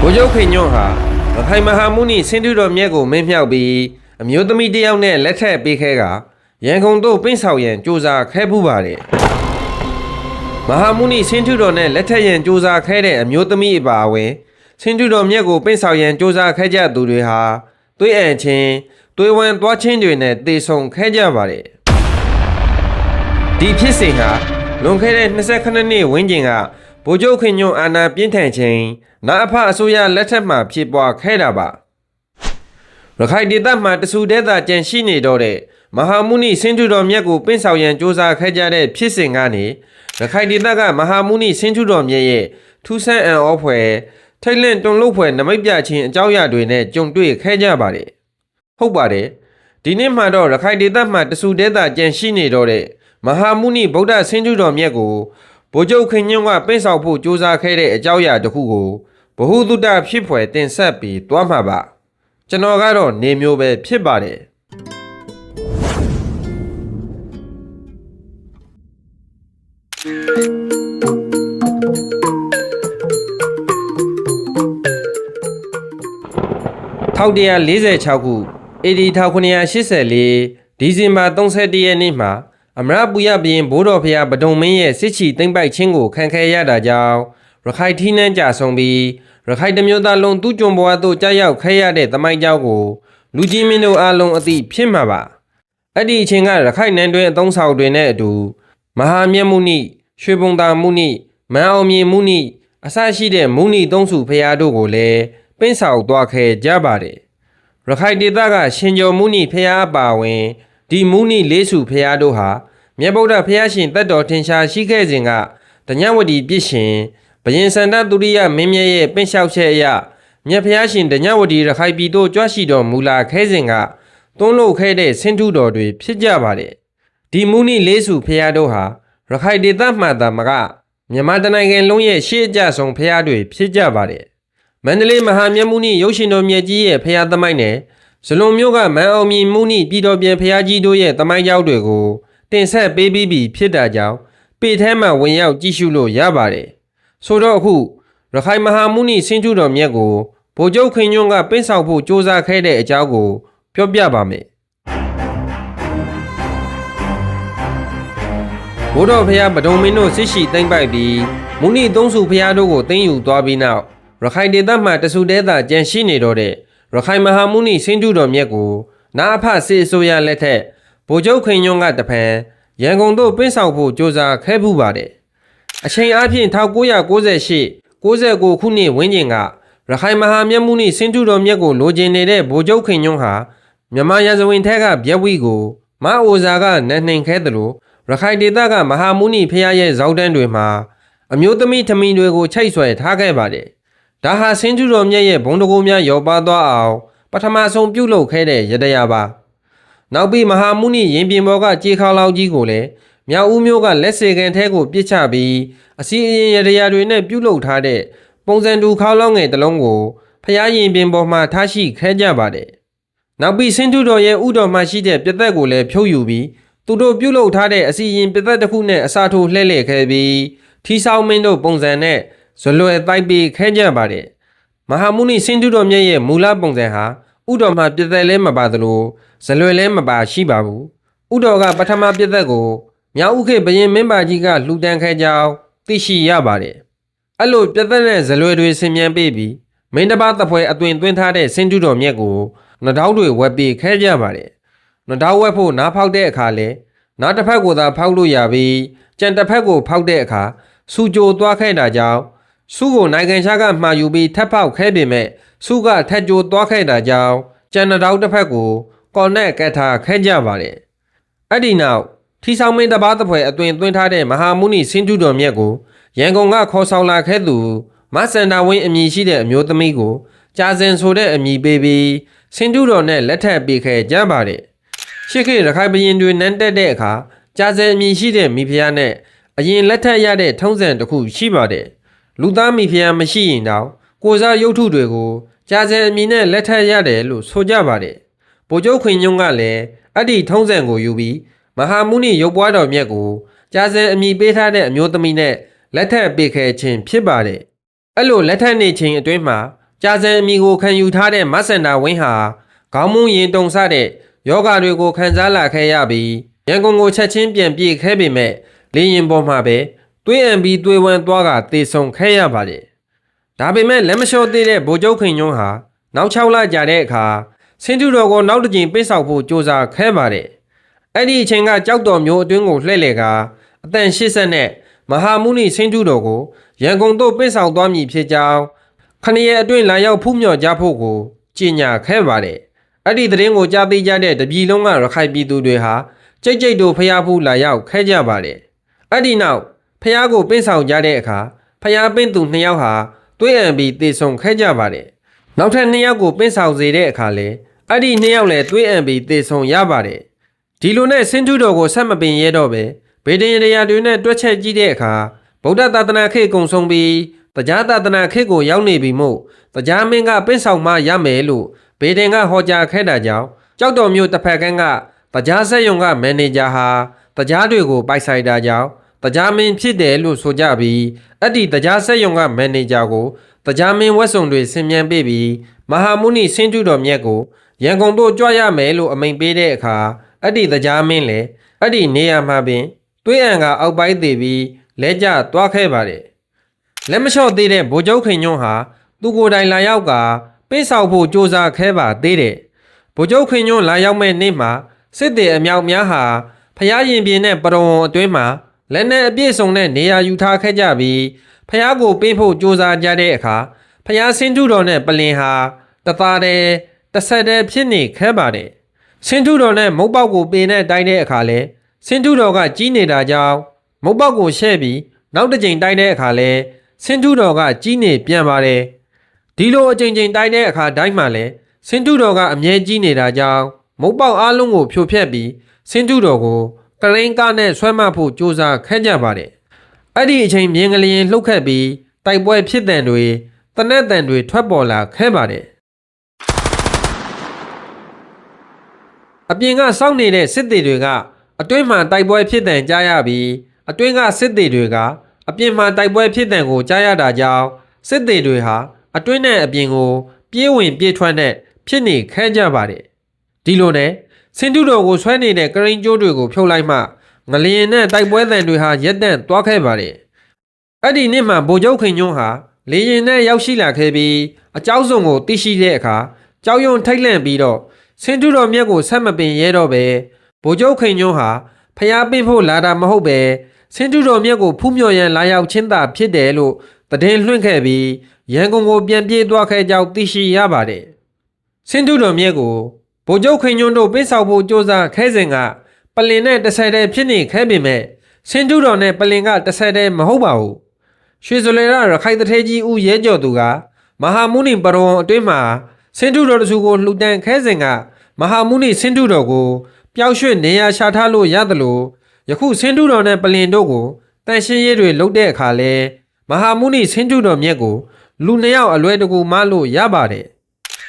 ဗိုလ်ချုပ်ခင်ညွန့်ဟာရခိုင်မဟာမုနီစင်တူတော်မြတ်ကိုမင်းမြောက်ပြီးအမျိုးသမီးတစ်ယောက်နဲ့လက်ထပ်ပေးခဲ့ကရန်ကုန်သို့ပင့်ဆောင်ရန်ကြိုးစားခဲ့ပူပါတယ်မဟာမုနီစင်တူတော်နဲ့လက်ထပ်ရန်ကြိုးစားခဲ့တဲ့အမျိုးသမီးအပါအဝင်စင်တူတော်မြတ်ကိုပင့်ဆောင်ရန်ကြိုးစားခဲ့ကြသူတွေဟာသွေးအံချင်းသွေးဝမ်းသွားချင်းတွေနဲ့တေဆုံခဲ့ကြပါတယ်ဒီဖြစ်စဉ်ဟာလွန်ခဲ့တဲ့28နှစ်ဝန်းကျင်က ဗိုလ်ချုပ်ခင်ညွန့်အာဏာပြင်းထန်ချိန်နာအဖအစိုးရလက်ထက်မှာဖြစ်ပွားခဲ့တာပါရခိုင်ဒေသမှာတဆူတဲတာကြံရှိနေတော့တဲ့မဟာမုနိစင်တူတော်မြတ်ကိုပင့်ဆောင်ရန်စ조사ခဲ့ကြတဲ့ဖြစ်စဉ်ကနေရခိုင်ဒေသကမဟာမုနိစင်တူတော်မြတ်ရဲ့ထူးဆန်းအံ့ဩဖွယ်ထိတ်လန့်တွန်လှုပ်ဖွယ်နမိတ်ပြခြင်းအကြောင်းအရာတွေနဲ့ကြုံတွေ့ခဲ့ကြပါတယ်ဟုတ်ပါတယ်ဒီနေ့မှတော့ရခိုင်ဒေသမှာတဆူတဲတာကြံရှိနေတော့တဲ့မဟာမုနိဗုဒ္ဓဆင်တူတော်မြတ်ကို ဗိုလ်ချုပ်ခင်ညွန့်ကပင့်ဆောင်ဖို့စ조사ခဲ့တဲ့အကြောင်းအရာတစ်ခုကိုဘ ഹു တုတ္တဖြစ်ဖွယ်တင်ဆက်ပြီးတွားမှာပါကျွန်တော်ကတော့နေမျိုးပဲဖြစ်ပါတယ် 1146ခု AD 1984ဒီဇင်ဘာ31ရက်နေ့မှာ အမရပူရဘရင်ဘိုးတော်ဖျားပဒုံမင်းရဲ့စစ်ချီသိမ့်ပိုက်ခြင်းကိုခံခဲ့ရတာကြောင့်ရခိုင်ထီးနှန်းကြဆုံးပြီးရခိုင်တမျိုးသားလုံးသူ့ကြုံဘဝသို့ကြာရောက်ခဲ့ရတဲ့သမိုင်းကြောင်းကိုလူကြီးမင်းတို့အားလုံးအသိဖြစ်မှာပါအဲ့ဒီအချိန်ကရခိုင်နန်းတွင်အသုံးဆောင်တွေနဲ့အတူမဟာမြတ်မုနိရွှေဘုံသာမုနိမန်အောင်မြေမုနိအစရှိတဲ့မုနိသုံးစုဖျားတို့ကိုလည်းပင့်ဆောင်သွားခဲ့ကြပါတယ်ရခိုင်ဒေသကရှင်ကျော်မုနီဖျားအပါဝင် ဒီမုနီလေးစုဖျားတို့ဟာမြတ်ဗုဒ္ဓဖျားရှင်တက်တော်ထင်ရှားရှိခဲ့စဉ်ကတညဝတီပြည့်ရှင်ဘယင်စန္ဒသူရိယမင်းမြတ်ရဲ့ပင့်လျှောက်ချက်အရမြတ်ဖျားရှင်တညဝတီရခိုင်ပြည်သို့ကြွရှိတော်မူလာခဲ့စဉ်ကတွန်းလို့ခဲ့တဲ့ဆင်းထုတော်တွေဖြစ်ကြပါတယ်ဒီမုနီလေးစုဖျားတို့ဟာရခိုင်ဒေသမှသာမကမြန်မာတနိုင်ငံလုံးရဲ့ရှေ့အကျဆုံးဖျားတွေဖြစ်ကြပါတယ်မန္တလေးမဟာမြတ်မုနိရုပ်ရှင်တော်မြတ်ကြီးရဲ့ဖရာသမိုင်းနဲ့ ဇလွန်မြို့ကမန်အောင်မြင်မုနိပြည်တော်ပြန်ဖရာကြီးတို့ရဲ့သမိုင်းကြောင်းတွေကိုတင်ဆက်ပေးပြီးပြီဖြစ်တာကြောင့်ပေထဲမှာဝင်ရောက်ကြည့်ရှုလို့ရပါတယ်။ဆိုတော့အခုရခိုင်မဟာမုနိဆင်းထုတော်မြတ်ကိုဗိုလ်ချုပ်ခင်ညွန့်ကပင့်ဆောင်ဖို့စ조사ခဲ့တဲ့အကြောင်းကိုပြောပြပါမယ်။ဘိုးတော်ဖရာပဒုံမင်းတို့စစ်ရှိသိမ့်ပိုက်ပြီးမုနိသုံးစုဖရာတို့ကိုသိမ်းယူသွားပြီးနောက်ရခိုင်ဒေသမှာတဆူတဲတာကြံရှိနေတော့တဲ့ ရခိုင်မဟာမုနိစင်တုတော်မြတ်ကိုနာအဖစေအစိုးရလက်ထက်ဗိုလ်ချုပ်ခင်ညွန့်ကတဖန်ရန်ကုန်သို့ပင့်ဆောင်ဖို့ကြိုးစားခဲ့မှုပါတယ်အချိန်အားဖြင့်1998 69ခုနှစ်ဝန်းကျင်ကရခိုင်မဟာမြတ်မုနိစင်တုတော်မြတ်ကိုလိုချင်နေတဲ့ဗိုလ်ချုပ်ခင်ညွန့်ဟာမြန်မာရာဇဝင်ထက်ကဗျက်ဝီကိုမအိုဇာကနတ်နှင်ခဲတယ်လို့ရခိုင်ဒေသကမဟာမုနိဖရာရဲ့ဇောက်တန်းတွေမှာအမျိုးသမီးထမင်းတွေကိုချိတ်ဆွဲထားခဲ့ပါတယ်။ ဒါဟာဆင်းကျူတော်မြတ်ရဲ့ဘုံတကူများရောပါသွားအောင်ပထမဆုံးပြုလုပ်ခဲ့တဲ့ရတရားပါနောက်ပြီးမဟာမုနိရင်ပြင်ဘောကကြေခါလောက်ကြီးကိုလည်းမြောက်ဦးမျိုးကလက်စေကန်ထဲကိုပြစ်ချပြီးအစီအရင်ရတရားတွေနဲ့ပြုလုပ်ထားတဲ့ပုံစံတူခေါလောက်ငယ်တစ်လုံးကိုဖျားရင်ပြင်ပေါ်မှာထားရှိခဲ့ကြပါတယ်နောက်ပြီးဆင်းကျူတော်ရဲ့ဥတော်မှရှိတဲ့ပြသက်ကိုလည်းဖြုတ်ယူပြီးသူတို့ပြုလုပ်ထားတဲ့အစီရင်ပြသက်တစ်ခုနဲ့အစာထိုးလှဲ့လှဲ့ခဲ့ပြီးထီဆောင်မင်းတို့ပုံစံနဲ့ ဇလွယ်တိုက်ပြီးခဲကြပါတယ်မဟာမုနိစင်တုတော်မြတ်ရဲ့မူလပုံစံဟာဥတော်မှာပြသက်လဲမပါသလိုဇလွယ်လဲမပါရှိပါဘူးဥတော်ကပထမပြသက်ကိုမြောက်ဥခေဘရင်မင်းပါကြီးကလှူဒန်းခဲ့ကြောင်းသိရှိရပါတယ်အဲ့လိုပြသက်တဲ့ဇလွယ်တွေဆင်မြန်းပေးပြီးမင်းတစ်ပါးသပွဲအသွင်သွင်းထားတဲ့စင်တုတော်မြတ်ကိုနှတောင်းတွေဝက်ပေးခဲ့ကြပါတယ်နှတောင်းဝက်ဖို့နားဖောက်တဲ့အခါလဲနားတစ်ဖက်ကိုသာဖောက်လို့ရပြီးကြံတစ်ဖက်ကိုဖောက်တဲ့အခါစူကြိုသွားခဲ့တာကြောင့် စုကိုနိုင်ငံခြားကမှာယူပြီးထပ်ဖောက်ခဲပေမဲ့စုကထက်ကြိုသွားခဲ့တာကြောင့်ကျန်တဲ့တောက်တစ်ဖက်ကိုကော်နက်ကတ်ထားခဲကြပါတယ်။အဲ့ဒီနောက်ထီဆောင်မင်းတစ်ပါးတစ်ဖွဲအသွင်သွင်းထားတဲ့မဟာမုနိစင်တုတော်မြတ်ကိုရန်ကုန်ကခေါ်ဆောင်လာခဲ့သူမဆန္ဒဝင်းအမည်ရှိတဲ့အမျိုးသမီးကိုကြာစင်ဆိုတဲ့အမည်ပေးပြီးစင်တုတော်နဲ့လက်ထပ်ပေးခဲ့ကြပါတယ်။ရှစ်ခေတ်ရခိုင်ဘရင်တွေနန်းတက်တဲ့အခါကြာစင်အမည်ရှိတဲ့မိဖုရားနဲ့အရင်လက်ထပ်ရတဲ့ထုံးစံတစ်ခုရှိပါတယ်။ လူသားမိဖုရားမရှိရင်တော့ကိုစားရုပ်ထုတွေကိုကြာစံအမည်နဲ့လက်ထပ်ရတယ်လို့ဆိုကြပါတယ်။ဗိုလ်ချုပ်ခွင်ညုံကလည်းအဲ့ဒီထုံးစံကိုယူပြီးမဟာမုနိရုပ်ပွားတော်မြတ်ကိုကြာစံအမည်ပေးထားတဲ့အမျိုးသမီးနဲ့လက်ထပ်ပေးခဲ့ခြင်းဖြစ်ပါတယ်။အဲ့လိုလက်ထပ်နေခြင်းအတွင်းမှာကြာစံအမီကိုခံယူထားတဲ့မဆန္ဒဝင်းဟာခေါင်းမူးရင်တုံဆတဲ့ယောဂတွေကိုခံစားလာခဲ့ရပြီးရန်ကုန်ကိုချက်ချင်းပြန်ပြေးခဲ့ပေမဲ့လေရင်ပေါ်မှာပဲ သွေးအံပြီးသွေးဝမ်းသွားကတေဆုံခဲ့ရပါတယ်ဒါပေမဲ့လက်မလျှော့သေးတဲ့ဗိုလ်ချုပ်ခင်ညွန်းဟာနောက်6လကြာတဲ့အခါစင်တူတော်ကိုနောက်တစ်ကြိမ်ပိတ်ဆောက်ဖို့ကြိုးစားခဲ့ပါတယ်အဲ့ဒီအချိန်ကကြောက်တော်မျိုးအတွင်းကိုလှည့်လေကအတန်80နဲ့မဟာမုနိစင်တူတော်ကိုရန်ကုန်သို့ပိတ်ဆောက်သွားမည်ဖြစ်ကြောင်းခဏရဲ့အတွင်းလာရောက်ဖူးမြော်ကြဖို့ကိုကြေညာခဲ့ပါတယ်။အဲ့ဒီသတင်းကိုကြားသိကြတဲ့တပြည်လုံးကရခိုင်ပြည်သူတွေဟာကြိတ်ကြိတ်တို့ဖျားဖူးလာရောက်ခဲ့ကြပါတယ်။အဲ့ဒီနောက် ဖျားကိုပင့်ဆောင်ကြတဲ့အခါဖျားပင့်သူနှစ်ယောက်ဟာတွေးအံပြီးတေဆုံခဲ့ကြပါတယ်။နောက်ထပ်နှစ်ယောက်ကိုပင့်ဆောင်စေတဲ့အခါလဲအဲ့ဒီနှစ်ယောက်လည်းတွေးအံပြီးတေဆုံရပါတယ်။ဒီလိုနဲ့စင်ထုတော်ကိုဆက်မပင်ရဲတော့ပဲဗေဒင်ရရာတွေနဲ့တွက်ချက်ကြည့်တဲ့အခါဗုဒ္ဓသာသနာခေတ်ကုံဆုံးပြီးတရားသာသနာခေတ်ကိုရောက်နေပြီမို့တရားမင်းကပင့်ဆောင်မရမယ်လို့ဗေဒင်ကဟောကြားခဲ့တာကြောင့်ကြောက်တော်မျိုးတစ်ဖက်ကန်းကတရားဆက်ယုံကမန်နေဂျာဟာတရားတွေကိုပိုက်ဆိုင်တာကြောင့် တရားမင်းဖြစ်တယ်လို့ဆိုကြပြီးအဲ့ဒီတရားဆက်ယုံကမန်နေဂျာကိုတရားမင်းဝက်စုံတွေဆင်မြန်ပေးပြီးမဟာမုနိဆင်းတုတော်မြတ်ကိုရန်ကုန်တို့ကြွရမယ်လို့အမိန်ပေးတဲ့အခါအဲ့ဒီတရားမင်းလည်းအဲ့ဒီနေရာမှာပင်တွေးအံကအောက်ပိုင်းသေးပြီးလဲကျသွားခဲ့ပါတယ်လက်မလျှော့သေးတဲ့ဗိုလ်ချုပ်ခင်ညွန့်ဟာသူကိုယ်တိုင်လာရောက်ကပိတ်ဆောက်ဖို့စ조사ခဲပါသေးတယ်ဗိုလ်ချုပ်ခင်ညွန့်လာရောက်မဲ့နေ့မှာစစ်သည်အမြောက်များဟာဖျားရင်ပြင်းတဲ့ပရုံအတွင်းမှာ လက်နဲ့အပြည့်စုံတဲ့နေရာယူထားခဲ့ကြပြီးဖျားကိုပေးဖို့စ조사ကြတဲ့အခါဖျားစင်းထုတော်နဲ့ပလင်ဟာတသားတည်းတစ်ဆက်တည်းဖြစ်နေခဲ့ပါတယ်စင်းထုတော်နဲ့မုတ်ပေါက်ကိုပေးနဲ့တိုင်းတဲ့အခါလဲစင်းထုတော်ကကြီးနေတာကြောင့်မုတ်ပေါက်ကိုရှဲ့ပြီးနောက်တစ်ကြိမ်တိုင်းတဲ့အခါလဲစင်ထုတော်ကကြီးနေပြန်ပါတယ်ဒီလိုအကြိမ်ကြိမ်တိုက်တဲ့အခါတိုင်းမှာလဲစင်ထုတော်ကအမြဲကြီးနေတာကြောင့်မုတ်ပေါက်အားလုံးကိုဖြိုဖျက်ပြီးစင်ထုတော်ကို ကရိန်းကားနဲ့ဆွဲမဖို့ကြိုးစားခဲ့ကြပါတယ်အဲ့ဒီအချိန်မြင်းကလေးရင်လှုပ်ခတ်ပြီးတိုက်ပွဲဖြစ်တဲ့တွေတနက်တန်တွေထွက်ပေါ်လာခဲ့ပါတယ်အပြင်ကစောင့်နေတဲ့စစ်သည်တွေကအတွင်းမှာတိုက်ပွဲဖြစ်တဲ့ကြားရပြီးအတွင်းကစစ်သည်တွေကအပြင်မှာတိုက်ပွဲဖြစ်တဲ့ကိုကြားရတာကြောင့်စစ်သည်တွေဟာအတွင်းနဲ့အပြင်ကိုပြေးဝင်ပြေးထွက်နဲ့ဖြစ်နေခဲကြပါတယ်ဒီလိုနဲ့ ဆင်တုတော်ကိုဆွဲနေတဲ့ကရင်ကျိုးတွေကိုဖြုတ်လိုက်မှငလျင်နဲ့တိုက်ပွဲတန်တွေဟာရက်တန့်သွားခဲ့ပါတယ်။အဲ့ဒီနေ့မှဗိုလ်ချုပ်ခင်ညွန်းဟာလေရင်နဲ့ရောက်ရှိလာခဲ့ပြီးအကြောက်စုံကိုသိရှိတဲ့အခါကြောက်ရွံ့ထိတ်လန့်ပြီးတော့ဆင်တုတော်မြတ်ကိုဆက်မပင်ရဲတော့ပဲဗိုလ်ချုပ်ခင်ညွန်းဟာဖျားပင့်ဖို့လာတာမဟုတ်ပဲဆင်တုတော်မြတ်ကိုဖူးမြော်ရန်လာရောက်ချင်းတာဖြစ်တယ်လို့တည်လွှင့်ခဲ့ပြီးရန်ကုန်ကိုပြန်ပြေးသွားခဲ့ကြောင်းသိရှိရပါတယ်။ဆင်တုတော်မြတ်ကို ဗိုလ်ချုပ်ခင်ညွန်းတို့ပိတ်ဆောက်ဖို့ကြိုးစားခဲစဉ်ကပလင်နဲ့တစ်ဆက်တည်းဖြစ်နေခဲပေမဲ့စင်တုတော်နဲ့ပလင်ကတစ်ဆက်တည်းမဟုတ်ပါဘူးရွှေစလဲရရခိုင်တထဲကြီးဦးရဲကျော်သူကမဟာမုနိပရောအတွင်းမှာစင်တုတော်တစုကိုလှူဒန်းခဲစဉ်ကမဟာမုနိစင်တုတော်ကိုပျောက်ရွှေ့နေရာရှာထားလို့ရတယ်လို့ယခုစင်တုတော်နဲ့ပလင်တို့ကိုတန်ရှင်းရေးတွေလုပ်တဲ့အခါလဲမဟာမုနိစင်တုတော်မြတ်ကိုလူနှစ်ယောက်အလွဲတကူမလို့ရပါတယ်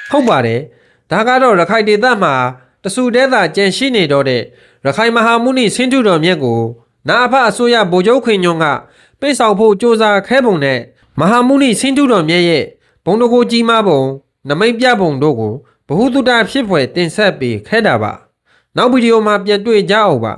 ဟုတ်ပါတယ် ဒါကတော့ရခိုင်ဒေသမှာတဆူတဲသာကြန့်ရှိနေတော့တဲ့ရခိုင်မဟာမုနိစင်တုတော်မြတ်ကိုနာအဖအစိုးရဗိုလ်ချုပ်ခွင်ညွန့်ကပိတ်ဆောင်ဖို့စ조사ခဲပုံနဲ့မဟာမုနိစင်တုတော်မြတ်ရဲ့ဘုံတကိုကြီးမားပုံနမိတ်ပြပုံတို့ကိုဘ ഹു တုတဖြစ်ဖွယ်တင်ဆက်ပေးခဲ့တာပါနောက်ဗီဒီယိုမှာပြန်တွေ့ကြအောင်ပါ